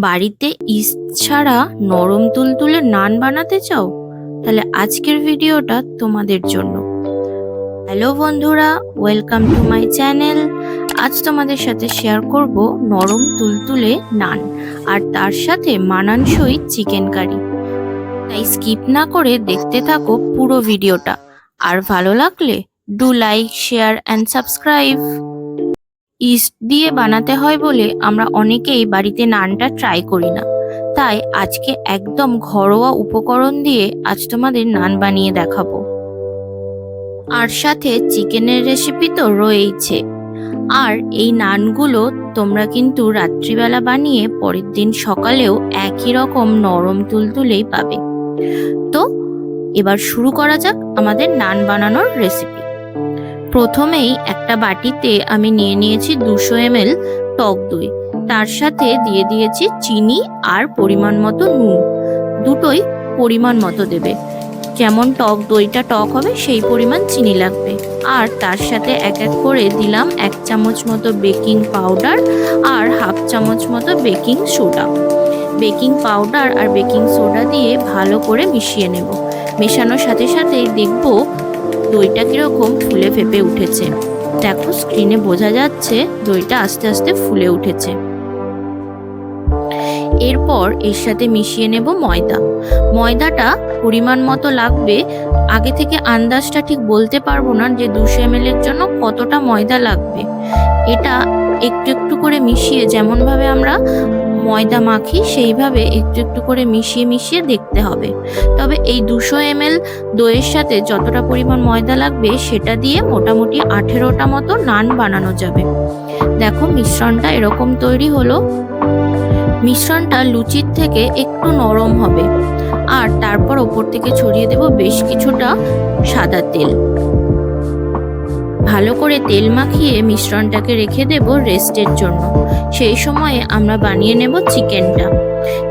বাড়িতে ইস্ট ছাড়া নরম তুলতুলে নান বানাতে চাও? তাহলে আজকের ভিডিওটা তোমাদের জন্য। হ্যালো বন্ধুরা, ওয়েলকাম টু মাই চ্যানেল। আজ তোমাদের সাথে শেয়ার করব নরম তুলতুলে নান আর তার সাথে মানানসই চিকেন কারি। তাই স্কিপ না করে দেখতে থাকো পুরো ভিডিওটা। আর ভালো লাগলে do like share and subscribe yeast দিয়ে বানাতে হয় বলে আমরা অনেকেই বাড়িতে নানটা ট্রাই করি না। তাই আজকে একদম ঘরোয়া উপকরণ দিয়ে আজ তোমাদের নান বানিয়ে দেখাবো। আর সাথে চিকেনের রেসিপি তো রয়েইছে। আর এই নানগুলো তোমরা কিন্তু রাত্রিবেলা বানিয়ে পরের দিন সকালেও একই রকম নরম তুলতুলেই পাবে। তো এবার শুরু করা যাক আমাদের নান বানানোর রেসিপি প্রথমেই একটা বাটিতে আমি নিয়ে নিয়েছি দুশো এমএল টক দই। তার সাথে দিয়ে দিয়েছি চিনি আর পরিমাণ মতো নুন। দুটোই পরিমাণ মতো দেবে। যেমন টক দইটা টক হবে, সেই পরিমাণ চিনি লাগবে। আর তার সাথে এক এক করে দিলাম এক চামচ মতো বেকিং পাউডার আর হাফ চামচ মতো বেকিং সোডা। বেকিং পাউডার আর বেকিং সোডা দিয়ে ভালো করে মিশিয়ে নেব। মেশানোর সাথে সাথেই দেখব দইটা কীরকম ফুলে ফেপে উঠেছে। দেখো স্ক্রিনে বোঝা যাচ্ছে দইটা আস্তে আস্তে ফুলে উঠেছে। এরপর এর সাথে মিশিয়ে নেব ময়দা। ময়দাটা পরিমাণ মতো লাগবে। আগে থেকে আন্দাজটা ঠিক বলতে পারব না যে দুশো এম এর জন্য কতটা ময়দা লাগবে। এটা একটু একটু করে মিশিয়ে যেমনভাবে আমরা ময়দা মাখি সেইভাবে একটু একটু করে মিশিয়ে মিশিয়ে দেখতে হবে। তবে এই দুশো এম দইয়ের সাথে যতটা পরিমাণ ময়দা লাগবে সেটা দিয়ে মোটামুটি আঠেরোটা মতো নান বানানো যাবে। দেখো মিশ্রণটা এরকম তৈরি হলো। মিশ্রণটা লুচির থেকে একটু নরম হবে। আর তারপর ওপর থেকে ছড়িয়ে দেব বেশ কিছুটা সাদা তেল। ভালো করে তেল মাখিয়ে মিশ্রণটাকে রেখে দেব রেস্টের জন্য। সেই সময়ে আমরা বানিয়ে নেব চিকেনটা।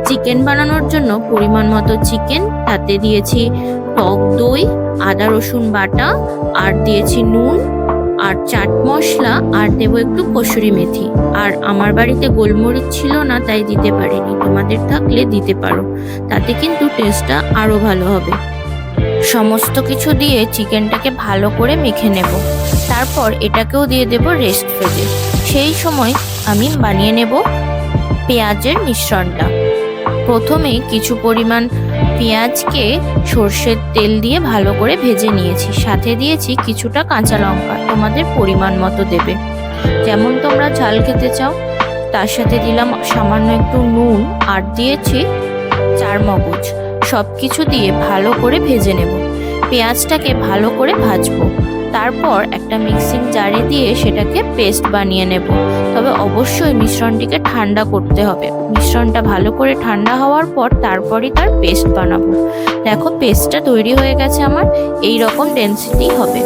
চিকেন বানানোর জন্য পরিমাণ মতো চিকেন, তাতে দিয়েছি টক দই, আদা রসুন বাটা, আর দিয়েছি নুন, আর চাট মশলা, আর দেবো একটু কসুরি মেথি। আর আমার বাড়িতে গোলমরিচ ছিল না, তাই দিতে পারিনি। তোমাদের থাকলে দিতে পারো। তাতে কিন্তু টেস্টটা আরও ভালো হবে। সমস্ত কিছু দিয়ে চিকেনটাকে ভালো করে মেখে নেব। তারপর এটাকেও দিয়ে দেব রেস্ট ফেজে সেই সময় আমি বানিয়ে নেব পেঁয়াজের মিশ্রণটা। প্রথমে কিছু পরিমাণ পেঁয়াজকে সর্ষের তেল দিয়ে ভালো করে ভেজে নিয়েছি। সাথে দিয়েছি কিছুটা কাঁচা লঙ্কা। তোমাদের পরিমাণ মতো দেবে। যেমন তোমরা ঝাল খেতে চাও, তার সাথে দিলাম সামান্য একটু নুন আর দিয়েছি চার মগজ সব কিছু দিয়ে ভালো করে ভেজে নেব। পেঁয়াজটাকে ভালো করে ভাজবো। তারপর একটা মিক্সিং জারে দিয়ে সেটাকে পেস্ট বানিয়ে নেব। তবে অবশ্যই মিশ্রণটিকে ঠান্ডা করতে হবে। মিশ্রণটা ভালো করে ঠান্ডা হওয়ার পর তারপরই তার পেস্ট বানাবো। দেখো, পেস্টটা তৈরি হয়ে গেছে আমার। এই রকম ডেন্সিটি হবে।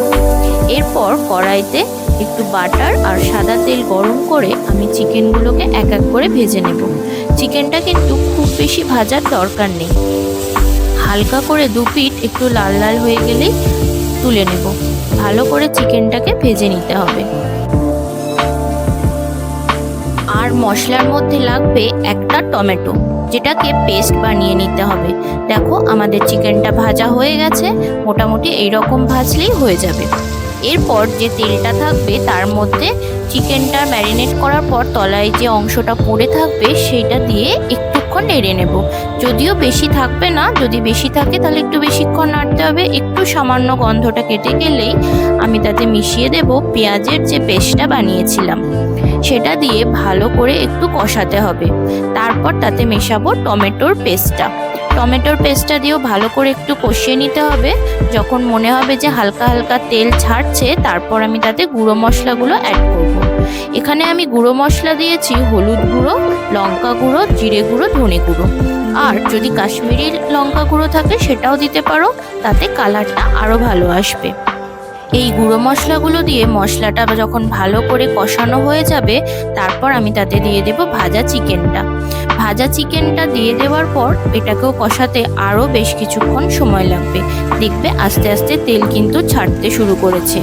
এরপর কড়াইতে একটু বাটার আর সাদা তেল গরম করে আমি চিকেনগুলোকে এক এক করে ভেজে নেব। চিকেনটা কিন্তু খুব বেশি ভাজার দরকার নেই। হালকা করে দু পিঠ একটু লাল লাল হয়ে গেলেই তুলে নেব। ভালো করে চিকেনটাকে ভেজে নিতে হবে। আর মশলার মধ্যে লাগবে একটা টমেটো, যেটাকে পেস্ট বানিয়ে নিতে হবে। দেখো আমাদের চিকেনটা ভাজা হয়ে গেছে, মোটামুটি এই রকম ভাজলেই হয়ে যাবে। এরপর যে তেলটা থাকবে, তার মধ্যে চিকেনটা ম্যারিনেট করার পর তলায় যে অংশটা পড়ে থাকবে সেইটা দিয়ে একটুক্ষণ নেড়ে নেব। যদিও বেশি থাকবে না, যদি বেশি থাকে তাহলে একটু বেশিক্ষণ নাড়তে হবে। একটু সামান্য গন্ধটা কেটে গেলেই আমি তাতে মিশিয়ে দেব পেঁয়াজের যে পেস্টটা বানিয়েছিলাম। সেটা দিয়ে ভালো করে একটু কষাতে হবে। তারপর তাতে মেশাবো টমেটোর পেস্টটা। টমেটোর পেস্টটা দিয়েও ভালো করে একটু কষিয়ে নিতে হবে। যখন মনে হবে যে হালকা হালকা তেল ছাড়ছে, তারপর আমি তাতে গুঁড়ো মশলাগুলো অ্যাড করব। এখানে আমি গুঁড়ো মশলা দিয়েছি, হলুদ গুঁড়ো, লঙ্কা গুঁড়ো, জিরে গুঁড়ো, ধনে গুঁড়ো। আর যদি কাশ্মীরি লঙ্কা গুঁড়ো থাকে, সেটাও দিতে পারো, তাতে কালারটা আরও ভালো আসবে। এই গুঁড়ো মশলাগুলো দিয়ে মশলাটা যখন ভালো করে কষানো হয়ে যাবে, তারপর আমি তাতে দিয়ে দেব ভাজা চিকেনটা। ভাজা চিকেনটা দিয়ে দেওয়ার পর এটাকেও কষাতে আরও বেশ কিছুক্ষণ সময় লাগবে। দেখবে আস্তে আস্তে তেল কিন্তু ছাড়তে শুরু করেছে।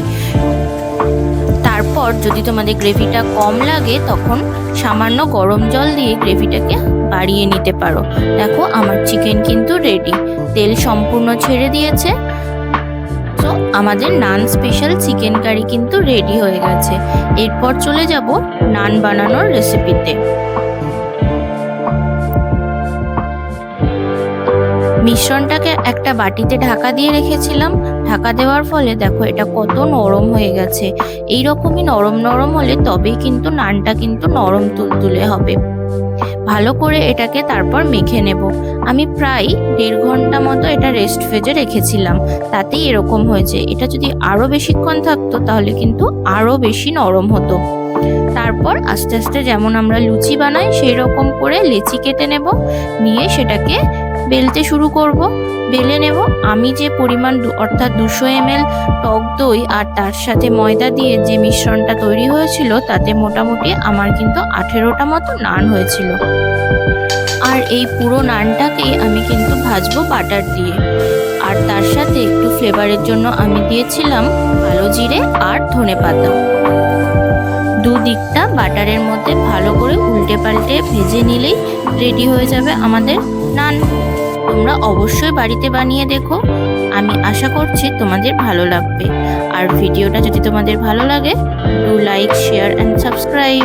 তারপর যদি তোমাদের গ্রেভিটা কম লাগে, তখন সামান্য গরম জল দিয়ে গ্রেভিটাকে বাড়িয়ে নিতে পারো। দেখো, আমার চিকেন কিন্তু রেডি। তেল সম্পূর্ণ ছেড়ে দিয়েছে। তো আমাদের নান স্পেশাল চিকেন কারি কিন্তু রেডি হয়ে গেছে। এরপর চলে যাব নান বানানোর রেসিপিতে। মিশ্রণটাকে একটা বাটিতে ঢাকা দিয়ে রেখেছিলাম। ঢাকা দেওয়ার ফলে দেখো এটা কত নরম হয়ে গেছে। এই রকমই নরম নরম হলে তবেই কিন্তু নানটা কিন্তু নরম তুলতুলে হবে। ভালো করে এটাকে তারপর মেখে নেব। আমি প্রায় দেড় ঘণ্টা মতো এটা রেস্ট ফেজে রেখেছিলাম। তাতেই এরকম হয়েছে। এটা যদি আরও বেশিক্ষণ থাকতো তাহলে কিন্তু আরও বেশি নরম হতো। তারপর আস্তে আস্তে যেমন আমরা লুচি বানাই সেই রকম করে লেচি কেটে নেব। নিয়ে সেটাকে বেলতে শুরু করব, বেলে নেব। আমি যে পরিমাণ অর্থাৎ দুশো এমএল টক দই আর তার সাথে ময়দা দিয়ে যে মিশ্রণটা তৈরি হয়েছিল, তাতে মোটামুটি আমার কিন্তু আঠেরোটা মতো নান হয়েছিল। আর এই পুরো নানটাকেই আমি কিন্তু ভাজবো বাটার দিয়ে। আর তার সাথে একটু ফ্লেভারের জন্য আমি দিয়েছিলাম কালো জিরে আর ধনে পাতা। দুদিকটা বাটারের মধ্যে ভালো করে উল্টে পাল্টে ভেজে নিলেই রেডি হয়ে যাবে আমাদের নান। তোমরা অবশ্যই বাড়িতে বানিয়ে দেখো। আমি আশা করছি তোমাদের ভালো লাগবে। আর ভিডিওটা যদি তোমাদের ভালো লাগে do like share and subscribe